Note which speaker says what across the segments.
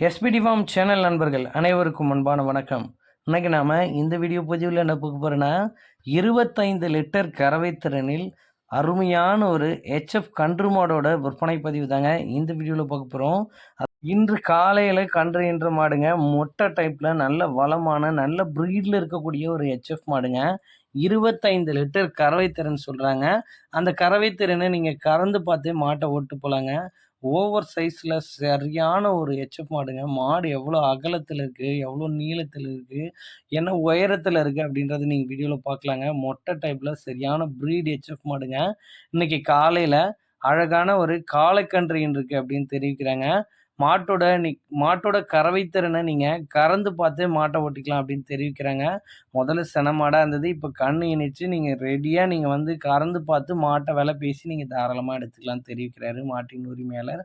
Speaker 1: SPD form channel நண்பர்கள் அனைவருக்கும் அன்பான வணக்கம். இன்றைக்கி நாம் இந்த வீடியோ பதிவில் என்ன பார்க்க போகிறோன்னா இருபத்தைந்து லிட்டர் கறவை திறனில் அருமையான ஒரு ஹெச்எஃப் கன்று மாடோட விற்பனை பதிவு தாங்க இந்த வீடியோவில் பார்க்க போகிறோம் இன்று காலையில் கன்று என்ற மாடுங்க மொட்டை டைப்பில் நல்ல வளமான நல்ல ப்ரீடில் இருக்கக்கூடிய ஒரு ஹெச்எஃப் மாடுங்க. இருபத்தைந்து லிட்டர் கறவை திறன் சொல்கிறாங்க அந்த கறவை திறனை நீங்கள் கறந்து பார்த்து மாட்டை ஓட்டு போகலாங்க ஓவர் சைஸில் சரியான ஒரு எச்எஃப் மாடுங்க. மாடு எவ்வளோ அகலத்தில் இருக்குது எவ்வளோ நீளத்தில் இருக்குது என்ன உயரத்தில் இருக்குது அப்படின்றத நீங்கள் வீடியோவில் பார்க்கலாங்க மொட்டை டைப்பில் சரியான ப்ரீட் ஹெச்எஃப் மாடுங்க. இன்றைக்கி காலையில் அழகான ஒரு காளைக்கன்று இருக்குது அப்படின்னு தெரிவிக்கிறாங்க. மாட்டோட நி மாட்டோட கறவை திறனை நீங்கள் கறந்து பார்த்து மாட்டை ஓட்டிக்கலாம் அப்படின்னு தெரிவிக்கிறாங்க. முதல்ல செனமாடாக இருந்தது இப்போ கண் இணைச்சு நீங்கள் ரெடியாக நீங்கள் வந்து கறந்து பார்த்து மாட்டை விலை பேசி நீங்கள் தாராளமாக எடுத்துக்கலாம் தெரிவிக்கிறாரு மாட்டின் உரிமையாளர்.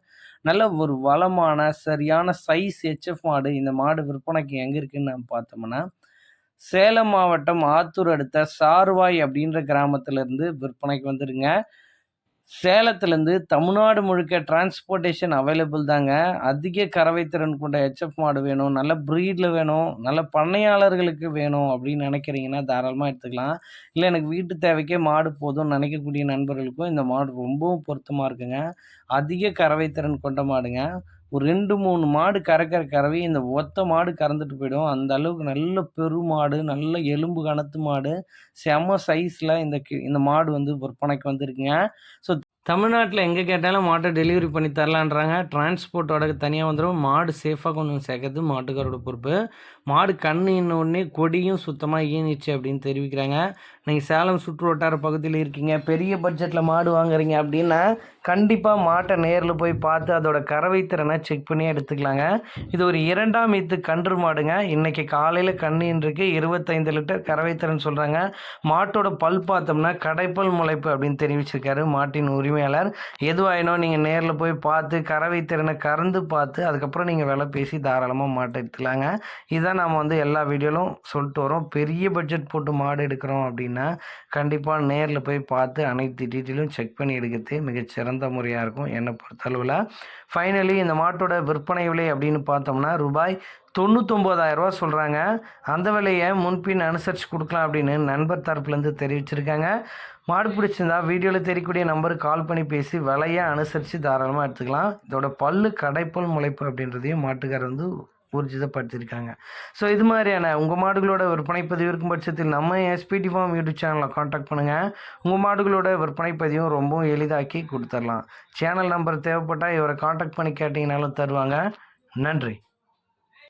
Speaker 1: நல்ல ஒரு வளமான சரியான சைஸ் ஹெச்எஃப் மாடு இந்த மாடு விற்பனைக்கு எங்கே இருக்குன்னு நம்ம பார்த்தோம்னா சேலம் மாவட்டம் ஆத்தூர் அடுத்த சார்வாய் அப்படின்ற கிராமத்திலேருந்து விற்பனைக்கு வந்துடுங்க சேலத்துலேருந்து தமிழ்நாடு முழுக்க டிரான்ஸ்போர்ட்டேஷன் அவைலபிள் தாங்க. அதிக கறவை திறன் கொண்ட ஹெச்எஃப் மாடு வேணும் நல்ல ப்ரீடில் வேணும் நல்ல பண்ணையாளர்களுக்கு வேணும் அப்படின்னு நினைக்கிறீங்கன்னா தாராளமாக எடுத்துக்கலாம். இல்லை எனக்கு வீட்டு தேவைக்கே மாடு போதும்னு நினைக்கக்கூடிய நண்பர்களுக்கும் இந்த மாடு ரொம்பவும் பொருத்தமாக இருக்குங்க. அதிக கறவை திறன் கொண்ட மாடுங்க. ஒரு ரெண்டு மூணு மாடு கறக்கிற கறவை இந்த ஒத்த மாடு கறந்துட்டு போயிடும். அந்த அளவுக்கு நல்ல பெருமாடு நல்ல எலும்பு கனத்து மாடு செம சைஸில் இந்த கி- இந்த மாடு வந்து விற்பனைக்கு வந்திருக்குங்க. ஸோ தமிழ்நாட்டில் எங்கே கேட்டாலும் மாட்டை டெலிவரி பண்ணி தரலான்றாங்க. டிரான்ஸ்போர்ட்டோட தனியாக வந்துடும் மாடு சேஃபாக கொண்டு சேர்க்கறது மாட்டுக்காரோட பொறுப்பு. மாடு கண்ணு இன்னொன்னே கொடியும் சுத்தமாக ஈனிச்சு அப்படின்னு தெரிவிக்கிறாங்க. நீங்கள் சேலம் சுற்று வட்டார பகுதியில் இருக்கீங்க. பெரிய பட்ஜெட்டில் மாடு வாங்குறீங்க அப்படின்னா கண்டிப்பாக மாட்டை நேரில் போய் பார்த்து அதோட கறவை திறனை செக் பண்ணி எடுத்துக்கலாங்க. இது ஒரு இரண்டாம் இத்து கன்று மாடுங்க. இன்றைக்கி காலையில் கண்ணின்றிருக்கு இருபத்தைந்து லிட்டர் கறவை திறன் சொல்கிறாங்க மாட்டோட பல் பார்த்தோம்னா கடைப்பல் முளைப்பு அப்படின்னு தெரிவிச்சிருக்காரு மாட்டின் உரிமை உரிமையாளர். எதுவாயினோ நீங்கள் நேரில் போய் பார்த்து கறவை திறனை கறந்து பார்த்து அதுக்கப்புறம் நீங்கள் விலை பேசி தாராளமாக மாட்டை எடுத்துக்கலாங்க. இதான் நாம் வந்து எல்லா வீடியோலும் சொல்லிட்டு வரோம். பெரிய பட்ஜெட் போட்டு மாடு எடுக்கிறோம் அப்படின்னா கண்டிப்பாக நேரில் போய் பார்த்து அனைத்து டீட்டெயிலும் செக் பண்ணி எடுக்கிறது மிகச்சிறந்த முறையாக இருக்கும் என்னை பொறுத்தளவில். ஃபைனலி இந்த மாட்டோட விற்பனை விலை அப்படின்னு பார்த்தோம்னா ரூபாய் தொண்ணூத்தொம்பதாயிரம் ரூபா சொல்கிறாங்க அந்த விலையை முன்பின் அனுசரித்து கொடுக்கலாம் அப்படின்னு நண்பர் தரப்புலேருந்து தெரிவிச்சிருக்காங்க. மாடு பிடிச்சிருந்தா வீடியோவில் தெரியக்கூடிய நம்பருக்கு கால் பண்ணி பேசி விலையை அனுசரித்து தாராளமாக எடுத்துக்கலாம். இதோட பல்லு கடைப்பல் முளைப்பு அப்படின்றதையும் மாட்டுக்காரர் வந்து ஊர்ஜிதப்படுத்தியிருக்காங்க. ஸோ இது மாதிரியான உங்கள் மாடுகளோட விற்பனை பதிவு இருக்கும் பட்சத்தில் நம்ம எஸ்பிடி ஃபார்ம் யூடியூப் சேனலை காண்டாக்ட் பண்ணுங்கள் உங்கள் மாடுகளோட விற்பனை பதிவும் ரொம்பவும் எளிதாக்கி கொடுத்துடலாம் சேனல் நம்பர் தேவைப்பட்டால் இவரை காண்டாக்ட் பண்ணி கேட்டிங்கனாலும் தருவாங்க. நன்றி.